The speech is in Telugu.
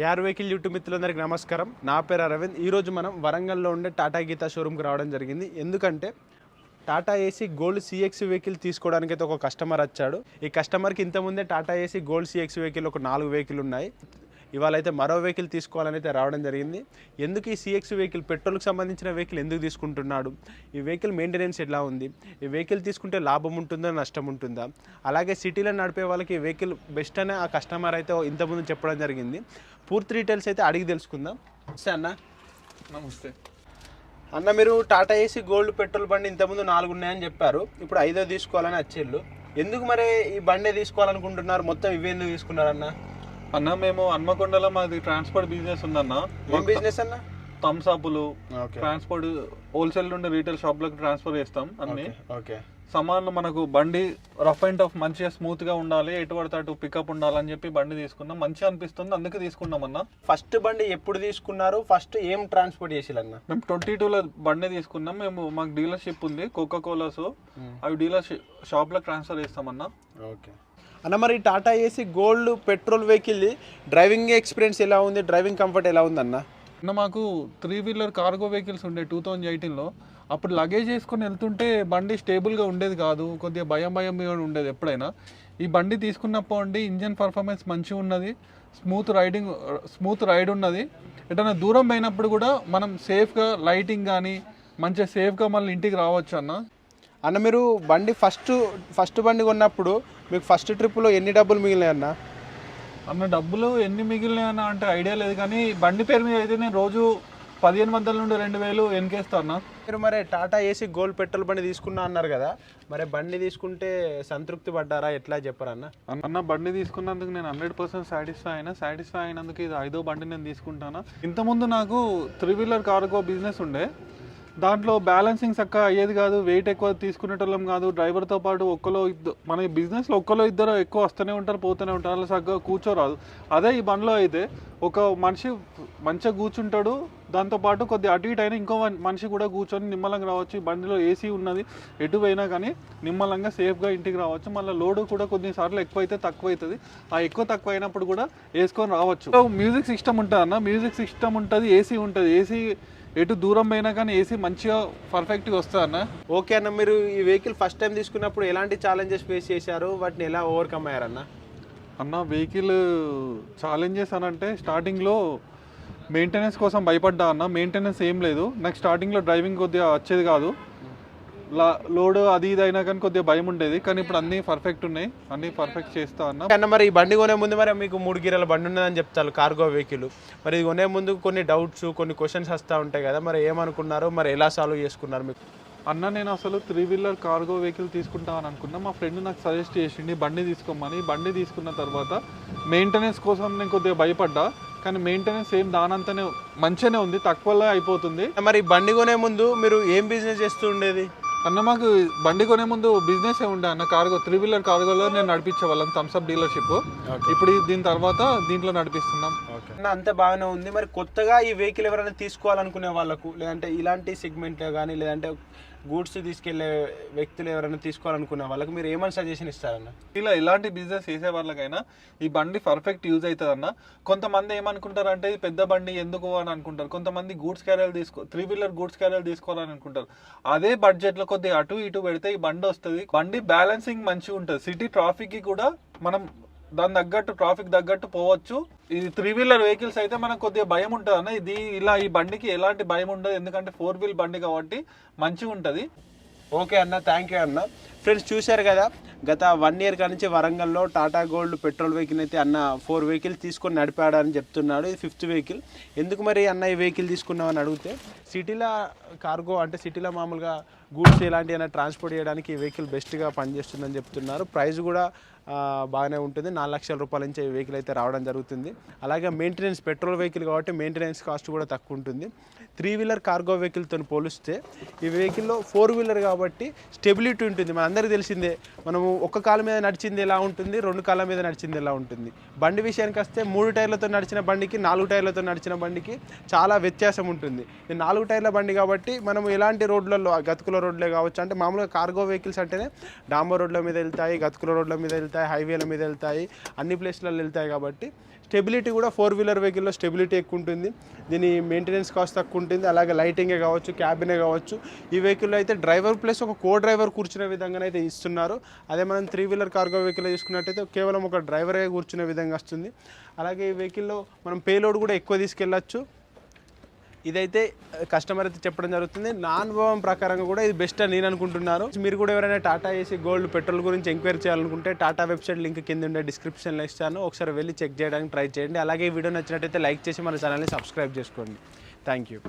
యార్ వెహికల్ యూట్యూబ్ మిత్రులందరికీ నమస్కారం. నా పేరు అరవింద్. ఈరోజు మనం వరంగల్లో ఉండే టాటా గీతా షోరూమ్కి రావడం జరిగింది. ఎందుకంటే Tata AC Gold CX vehicle తీసుకోవడానికి అయితే ఒక కస్టమర్ వచ్చాడు. ఈ కస్టమర్కి ఇంతకుముందే Tata AC Gold CX vehicle ఒక నాలుగు వెహికల్ ఉన్నాయి. ఇవాళ అయితే మరో వెహికల్ తీసుకోవాలని అయితే రావడం జరిగింది. ఎందుకు ఈ సిఎక్స్ వెహికల్ పెట్రోల్కి సంబంధించిన వెహికల్ ఎందుకు తీసుకుంటున్నాడు? ఈ వెహికల్ మెయింటెనెన్స్ ఎలా ఉంది? ఈ వెహికల్ తీసుకుంటే లాభం ఉంటుందా నష్టం ఉంటుందా? అలాగే సిటీలో నడిపే వాళ్ళకి ఈ వెహికల్ బెస్ట్ అనే ఆ కస్టమర్ అయితే ఇంతకుముందు చెప్పడం జరిగింది. పూర్తి డీటెయిల్స్ అయితే అడిగి తెలుసుకుందాం. సరే అన్న. నమస్తే. అన్న మీరు టాటా ఏసీ గోల్డ్ పెట్రోల్ బండి ఇంతకుముందు నాలుగు ఉన్నాయని చెప్పారు. ఇప్పుడు ఐదో తీసుకోవాలని వచ్చేళ్ళు. ఎందుకు మరి ఈ బండి తీసుకోవాలనుకుంటున్నారు? మొత్తం ఇవి ఎందుకు తీసుకున్నారన్న అన్న మేము హన్మకొండలో మాది ట్రాన్స్పోర్ట్ బిజినెస్ ఉందన్న. ఏం బిజినెస్ అన్న? థమ్స్ అప్లు ట్రాన్స్పోర్ట్ హోల్సేల్ నుండి రీటైల్ షాప్లకు ట్రాన్స్ఫర్ చేస్తాం అన్ని. ఓకే సామాన్లు మనకు బండి రఫ్ అండ్ టఫ్ మంచిగా స్మూత్గా ఉండాలి ఎటు పడితే అటు పికప్ ఉండాలని చెప్పి బండి తీసుకున్నాం. మంచిగా అనిపిస్తుంది అందుకే తీసుకున్నాం అన్న. ఫస్ట్ బండి ఎప్పుడు తీసుకున్నారు? ఫస్ట్ ఏం ట్రాన్స్పోర్ట్ చేసిరన్న మేము ట్వంటీ టూలో బండి తీసుకున్నాం. మేము మాకు డీలర్షిప్ ఉంది కోకా కోలాస్ అవి డీలర్ షాప్లకు ట్రాన్స్ఫర్ చేస్తామన్న ఓకే. అన్న మరి Tata AC Gold petrol vehicle driving experience ఎలా ఉంది? డ్రైవింగ్ కంఫర్ట్ ఎలా ఉంది అన్న? అన్న మాకు త్రీ వీలర్ కార్గో వెహికల్స్ ఉండే టూ థౌజండ్ ఎయిటీన్లో అప్పుడు లగేజ్ వేసుకొని వెళ్తుంటే బండి స్టేబుల్గా ఉండేది కాదు కొద్దిగా భయం భయం ఉండేది ఎప్పుడైనా. ఈ బండి తీసుకున్నప్పుడు అండి ఇంజన్ పర్ఫార్మెన్స్ మంచిగా ఉన్నది స్మూత్ రైడింగ్ స్మూత్ రైడ్ ఉన్నది. ఎటైనా దూరం పోయినప్పుడు కూడా మనం సేఫ్గా లైటింగ్ కానీ మంచిగా సేఫ్గా మళ్ళీ ఇంటికి రావచ్చు అన్న. అన్న మీరు బండి ఫస్ట్ ఫస్ట్ బండి కొన్నప్పుడు మీకు ఫస్ట్ ట్రిప్లో ఎన్ని డబ్బులు మిగిలినాయి అన్న? అన్న డబ్బులు ఎన్ని మిగిలినాయన్న అంటే ఐడియా లేదు కానీ బండి పేరు మీద అయితే నేను రోజు పదిహేను వందల నుండి రెండు వేలు ఎన్కేస్తా అన్న. మీరు మరి టాటా ఏసీ గోల్డ్ పెట్రోల్ బండి తీసుకున్నా అన్నారు కదా మరి బండి తీసుకుంటే సంతృప్తి పడ్డారా? ఎట్లా చెప్పరన్న అన్న? బండి తీసుకున్నందుకు నేను హండ్రెడ్ పర్సెంట్ సాటిస్ఫై అయినా సాటిస్ఫై అయినందుకు ఇది ఐదో బండి నేను తీసుకుంటాను. ఇంతకుముందు నాకు త్రీ వీలర్ కార్గో బిజినెస్ ఉండే. దాంట్లో బ్యాలెన్సింగ్ చక్కగా అయ్యేది కాదు వెయిట్ ఎక్కువ తీసుకునేటోళ్ళం కాదు డ్రైవర్తో పాటు ఒక్కలో ఇద్దరు మన బిజినెస్లో ఒక్కలో ఇద్దరు ఎక్కువ వస్తూనే ఉంటారు పోతూనే ఉంటారు అలా చక్కగా కూర్చోరాదు. అదే ఈ బండిలో అయితే ఒక మనిషి మంచిగా కూర్చుంటాడు దాంతోపాటు కొద్ది అటు ఇటు అయినా ఇంకో మన్- మనిషి కూడా కూర్చొని నిమ్మలంగా రావచ్చు. బండిలో ఏసీ ఉన్నది. ఎటు పోయినా కానీ నిమ్మలంగా సేఫ్గా ఇంటికి రావచ్చు. మళ్ళీ లోడ్ కూడా కొన్నిసార్లు ఎక్కువ అయితే తక్కువ అవుతుంది ఆ ఎక్కువ తక్కువ అయినప్పుడు కూడా వేసుకొని రావచ్చు. సో మ్యూజిక్ సిస్టమ్ ఉంటుంది అన్న. మ్యూజిక్ సిస్టమ్ ఉంటుంది ఏసీ ఉంటుంది. ఏసీ ఎటు దూరం పోయినా కానీ ఏసీ మంచిగా పర్ఫెక్ట్గా వస్తుంది అన్న. ఓకే అన్న మీరు ఈ వెహికల్ ఫస్ట్ టైం తీసుకున్నప్పుడు ఎలాంటి ఛాలెంజెస్ ఫేస్ చేశారు? వాటిని ఎలా ఓవర్కమ్ అయ్యారన్న అన్న? వెహికల్ ఛాలెంజెస్ అని అంటే స్టార్టింగ్లో మెయింటెనెన్స్ కోసం భయపడ్డా అన్న. మెయింటెనెన్స్ ఏం లేదు. నాకు స్టార్టింగ్లో డ్రైవింగ్ కొద్దిగా వచ్చేది కాదు. లోడ్ అది ఇది అయినా కానీ కొద్దిగా భయం ఉండేది. కానీ ఇప్పుడు అన్నీ పర్ఫెక్ట్ ఉన్నాయి. అన్నీ పర్ఫెక్ట్ చేస్తా అన్న. అన్న మరి ఈ బండి కొనే ముందు మరి మీకు మూడు గిరాల బండి ఉన్నదని చెప్తారు కార్గో వెహికల్ మరి ఇది కొనే ముందు కొన్ని డౌట్స్ కొన్ని క్వశ్చన్స్ వస్తూ ఉంటాయి కదా. మరి ఏమనుకున్నారు మరి ఎలా సాల్వ్ చేసుకున్నారు మీకు? అన్న నేను అసలు త్రీ వీలర్ కార్గో వెహికల్ తీసుకుంటామని అనుకున్నా. మా ఫ్రెండ్ నాకు సజెస్ట్ చేసిండి బండి తీసుకోమని బండి తీసుకున్న తర్వాత మెయింటెనెన్స్ కోసం నేను కొద్దిగా భయపడ్డా. కానీ మెయింటెనెన్స్ ఏం దానంతనే మంచిగానే ఉంది తక్కువలో అయిపోతుంది. మరి బండి కొనే ముందు మీరు ఏం బిజినెస్ చేస్తూ ఉండేది? అన్న మాకు బండి కొనే ముందు బిజినెస్ ఏ ఉండే అన్న కార్గో త్రీ వీలర్ కార్గోలో నేను నడిపించే వాళ్ళం థమ్స్అప్ డీలర్షిప్ ఇప్పుడు దీని తర్వాత దీంట్లో నడిపిస్తున్నాం. అన్న అంత బాగానే ఉంది. మరి కొత్తగా ఈ వెహికల్ ఎవరైనా తీసుకోవాలనుకునే వాళ్ళకు లేదంటే ఇలాంటి సెగ్మెంట్లో కానీ లేదంటే గూడ్స్ తీసుకెళ్ళే వ్యక్తులు ఎవరైనా తీసుకోవాలనుకున్న వాళ్ళకి మీరు ఏమైనా సజెషన్ ఇస్తారన్న? ఇలా ఎలాంటి బిజినెస్ చేసే వాళ్ళకైనా ఈ బండి పర్ఫెక్ట్ యూజ్ అవుతుంది అన్న కొంతమంది ఏమనుకుంటారు అంటే పెద్ద బండి ఎందుకు? అని అనుకుంటారు. కొంతమంది గూడ్స్ క్యారియర్ తీసుకో త్రీ వీలర్ గూడ్స్ క్యారియర్ తీసుకోవాలని అనుకుంటారు. అదే బడ్జెట్లో కొద్దిగా అటు ఇటు పెడితే ఈ బండి వస్తుంది. బండి బ్యాలెన్సింగ్ మంచిగా ఉంటుంది. సిటీ ట్రాఫిక్కి కూడా మనం దాని తగ్గట్టు ట్రాఫిక్ తగ్గట్టు పోవచ్చు. ఇది త్రీ వీలర్ వెహికల్స్ అయితే మనకు కొద్దిగా భయం ఉంటుంది అన్న. ఇది ఇలా ఈ బండికి ఎలాంటి భయం ఉండదు. ఎందుకంటే ఫోర్ వీల్ బండి కాబట్టి మంచిగా ఉంటుంది ఓకే అన్న థ్యాంక్ యూ అన్న. ఫ్రెండ్స్ చూశారు కదా గత వన్ ఇయర్ కాడి నుంచి వరంగల్లో టాటా గోల్డ్ పెట్రోల్ వెహికల్ అయితే అన్న ఫోర్ వెహికల్ తీసుకొని నడిపాడని చెప్తున్నాడు. ఇది ఫిఫ్త్ వెహికల్ ఎందుకు మరి అన్న ఈ వెహికల్ తీసుకున్నావు అని అడిగితే సిటీలో కార్గో అంటే సిటీలో మామూలుగా గూడ్స్ ఇలాంటి అయినా ట్రాన్స్పోర్ట్ చేయడానికి ఈ వెహికల్ బెస్ట్గా పనిచేస్తుందని చెప్తున్నారు. ప్రైస్ కూడా బాగానే ఉంటుంది. నాలుగు లక్షల రూపాయల నుంచి ఈ వెహికల్ అయితే రావడం జరుగుతుంది. అలాగే మెయింటెనెన్స్ పెట్రోల్ వెహికల్ కాబట్టి మెయింటెనెన్స్ కాస్ట్ కూడా తక్కువ ఉంటుంది. త్రీ వీలర్ కార్గో వెహికల్తో పోలిస్తే ఈ వెహికల్లో ఫోర్ వీలర్ కాబట్టి స్టెబిలిటీ ఉంటుంది. మన అందరికీ తెలిసిందే. మనము ఒక కాళ్ళ మీద నడిచింది ఎలా ఉంటుంది? రెండు కాళ్ళ మీద నడిచింది ఎలా ఉంటుంది? బండి విషయానికి వస్తే మూడు టైర్లతో నడిచిన బండికి నాలుగు టైర్లతో నడిచిన బండికి చాలా వ్యత్యాసం ఉంటుంది. నాలుగు టైర్ల బండి కాబట్టి మనం ఎలాంటి రోడ్లలో గతుకుల రోడ్లే కావచ్చు అంటే మామూలుగా కార్గో వెహికల్స్ అంటేనే డాంబర్ రోడ్ల మీద వెళ్తాయి గతుకుల రోడ్ల మీద వెళ్తాయి హైవేల మీద వెళ్తాయి అన్ని ప్లేస్లలో వెళ్తాయి కాబట్టి స్టెబిలిటీ కూడా ఫోర్ వీలర్ వెహికల్లో స్టెబిలిటీ ఎక్కువ ఉంటుంది దీని మెయింటెనెన్స్ కాస్ట్ తక్కువ ఉంటుంది అలాగే లైటింగే కావచ్చు క్యాబినే కావచ్చు. ఈ వెహికల్లో అయితే డ్రైవర్ ప్లస్ ఒక కో డ్రైవర్ కూర్చునే విధంగా అయితే ఇస్తున్నారు. అదే మనం త్రీ వీలర్ కార్గో వెహికల్ చూసుకున్నట్టయితే కేవలం ఒక డ్రైవరే కూర్చునే విధంగా వస్తుంది. అలాగే ఈ వెహికల్లో మనం పేలోడ్ కూడా ఎక్కువ తీసుకెళ్ళచ్చు. ఇదైతే కస్టమర్ అయితే చెప్పడం జరుగుతుంది. నా అనుభవం ప్రకారంగా కూడా ఇది బెస్ట్ అని నేను అనుకుంటున్నాను. మీరు కూడా ఎవరైనా టాటా ఏసీ గోల్డ్ పెట్రోల్ గురించి ఎంక్వైరీ చేయాలనుకుంటే టాటా వెబ్సైట్ లింక్ కింద ఉండే డిస్క్రిప్షన్లో ఇస్తాను. ఒకసారి వెళ్ళి చెక్ చేయడానికి ట్రై చేయండి. అలాగే ఈ వీడియో నచ్చినట్టయితే లైక్ చేసి మన ఛానల్ని సబ్స్క్రైబ్ చేసుకోండి. Thank you